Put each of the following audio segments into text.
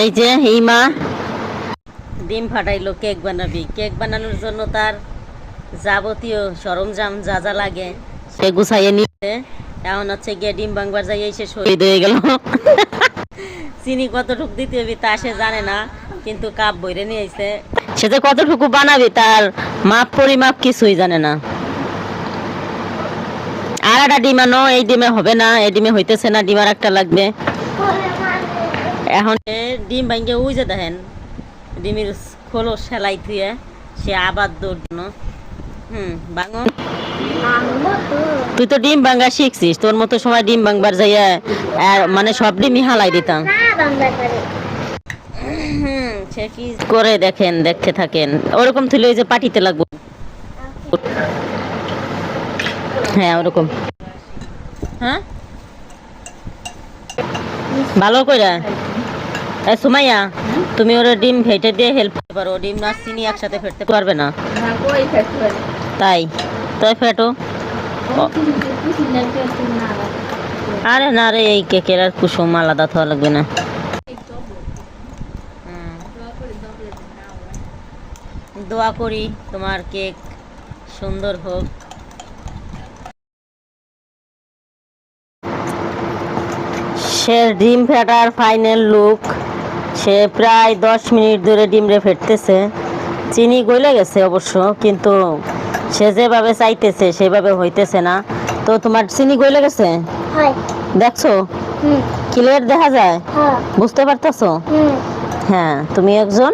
এই যে হিমা। ডিম ফাটাইলো কেক বানাবি। কেক বানানোর জন্য তার যাবতীয় সরঞ্জাম যা যা লাগে সে গুছাইয়ে নিতে এখন হচ্ছে গিয়ে ডিম বাংবার যাই এসে শহীদ হয়ে গেল। চিনি কতটুকু দিতে হবে তা সে জানে না কিন্তু কাপ বইরে নিয়ে এসে সে যে কতটুকু বানাবি তার মাপ পরিমাপ কিছুই জানে না। আর একটা ডিম আনো এই ডিমে হবে না এই ডিমে হইতেছে না ডিম আর একটা লাগবে। এখন ডিম ভাঙ্গে উই যে দেখেন। ডিমের খোলো সেলাই থুয়ে সে আবার দৌড় হুম বাঙন তুই তো ডিম ভাঙ্গা শিখছিস তোর মতো সময় ডিম ভাঙবার যাইয়া আর মানে সব ডিমই হালাই দিতাম। হুম সে কি করে দেখেন দেখতে থাকেন। ওরকম তুলে ওই যে পাটিতে লাগবো। হ্যাঁ ওরকম। হ্যাঁ? ভালো কইরা। এ সুমাইয়া, তুমি ওরা ডিম ফেটে দিয়ে হেল্প করতে পারো। ডিম না, চিনি একসাথে ফেটতে পারবে না। তাই তাই ফেটো। আরে না রে, এই কেকের আর কুসুম আলাদা থাকা লাগবে না। দোয়া করি তোমার কেক সুন্দর হোক। সে ডিম ফেটার ফাইনাল লুক সে প্রায় দশ মিনিট ধরে ডিমরে ফেটতেছে। চিনি গলে গেছে অবশ্য কিন্তু সে যেভাবে চাইতেছে সেভাবে হইতেছে না। তো তোমার চিনি গলে গেছে? দেখছ? ক্লিয়ার দেখা যায়? হ্যাঁ। বুঝতে পারতেছো? হ্যাঁ তুমি একজন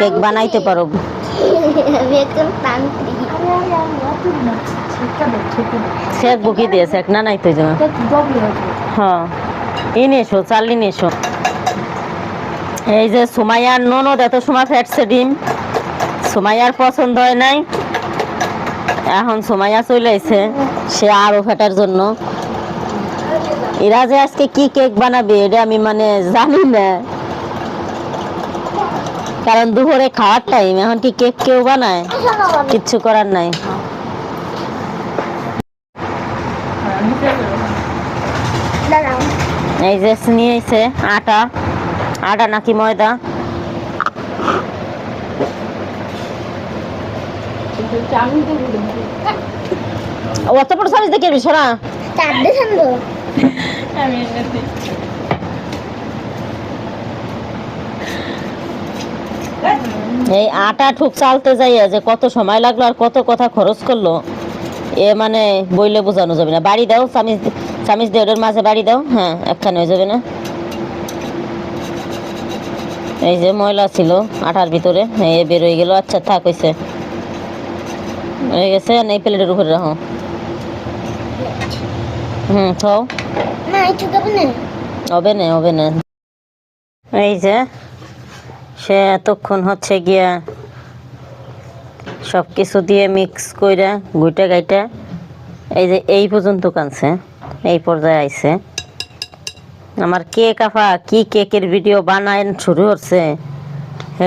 কেক বানাইতে পারো। শেখ বুকি দিয়েছে এক না নাই তো হ্যাঁ। ইনে এসো চাল নিয়ে এসো। এই যে সুমাইয়ার ননদ এত সময় ফেটছে ডিম। সুমাইয়ার পছন্দ হয় নাই। এখন সুমাইয়া চলে এসে সে আরও ফেটার জন্য। এরা যে আজকে কি কেক বানাবে, এটা আমি মানে জানি না। কারণ দুপুরে খাওয়ার টাইম এখন কি কেক কেউ বানায়? কিচ্ছু করার নাই। এই যে নিয়ে এসে আটা। আটা নাকি ময়দা? অত বড় সাইজ দেখে সরা চার দেখেন তো এই আটা ঠুক চালতে যাইয়া যে কত সময় লাগল আর কত কথা খরচ করল এ মানে বইলে বোঝানো যাবে না। বাড়ি দাও চামিচ চামিচ দিয়ে ওটার মাঝে বাড়ি দাও হ্যাঁ একখানে হয়ে যাবে না। এই যে ময়লা ছিল আঠার ভিতরে এই বের হয়ে গেল আচ্ছা থাক হয়েছে হয়ে গেছে আর এই প্লেটের উপরে রাখো। হুম খাও। হবে না হবে না। এই যে সে এতক্ষণ হচ্ছে গিয়া সব কিছু দিয়ে মিক্স কইরা গুইটা গাইটা এই যে এই পর্যন্ত কানছে এই পর্যায়ে আইছে। আমার কেক আফা, কি কেকের ভিডিও বানায়, শুরু হচ্ছে।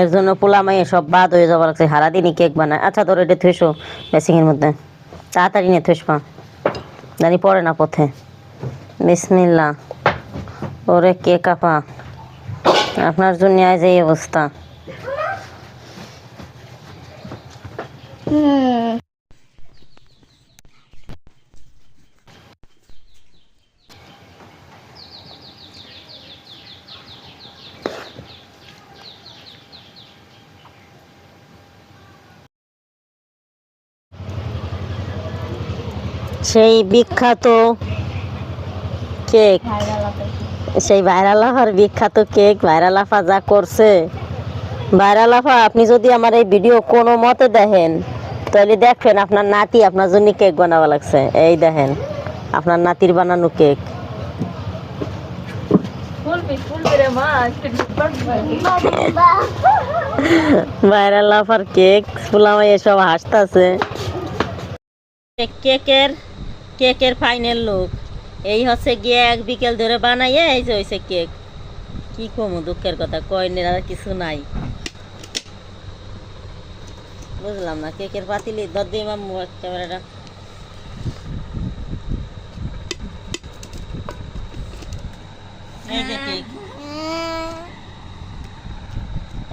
এর জন্য পোলা মাইয়ে সব বাদ হয়ে যাবার লাগছে সারাদিনই কেক বানায়। আচ্ছা তোর এটা থুইসো বেসিংয়ের মধ্যে। তাড়াতাড়ি নিয়ে থুইসবা জানি পড়ে না পথে। বিসমিল্লা ওরে কে কাপা আপনার জন্য আজ এই অবস্থা। হুম। সেই বিখ্যাত কেক। সেই ভাইরাল আফার বিখ্যাত কেক ভাইরাল আফা যা করছে। ভাইরাল আফা আপনি যদি আমার এই ভিডিও কোনো মতে দেখেন তাহলে দেখবেন আপনার নাতি আপনার জন্য কেক বানাবা লাগছে। এই দেখেন আপনার নাতির বানানো কেক। ভাইরাল আফার কেক ফুলামাই এসব হাসতাছে। কেকের কেকের ফাইনাল লুক এই হচ্ছে গিয়ে এক বিকেল ধরে বানাইয়ে এই যে হয়েছে কেক। কি কমু দুঃখের কথা, কয়েনের আর কিছু নাই। বুঝলাম না, কেকের পাতিলি দর দিয়ে মামু ক্যামেরাটা।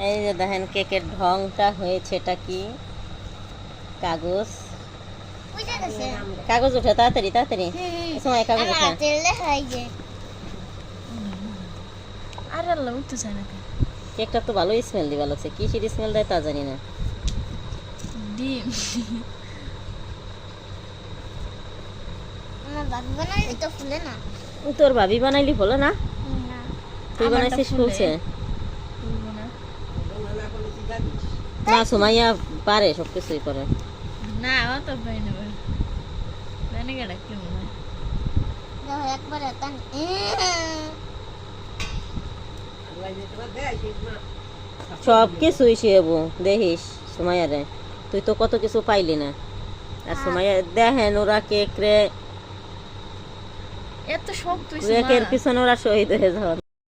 এই যে দেখেন, কেকের ঢংটা হয়েছে এটা কি? কাগজ। কাগজ উঠে তাড়াতাড়ি তাড়াতাড়ি। এই সময় কাগজ উঠে। আর আল্লাহ উঠতে চায় না কেকটা তো ভালোই স্মেল দিবা লাগছে কিসের স্মেল দেয় তা জানি না। ডিম। তোর ভাবি বানাইলি হলো না? তুই বানাইছিস ফুলছে? না। না সুমাইয়া পারে সব কিছুই করে। না ও তো না মনে হয়? সব কিছুই শিয়াবো দেখিস সুমাইয়ারে। তুই তো কত কিছু পাইলি না। আর সুমাইয়া দেখেন ওরা কেক রে এত শক্ত হইছে কেকের পিছনে ওরা শহীদ হয়ে যাওয়ার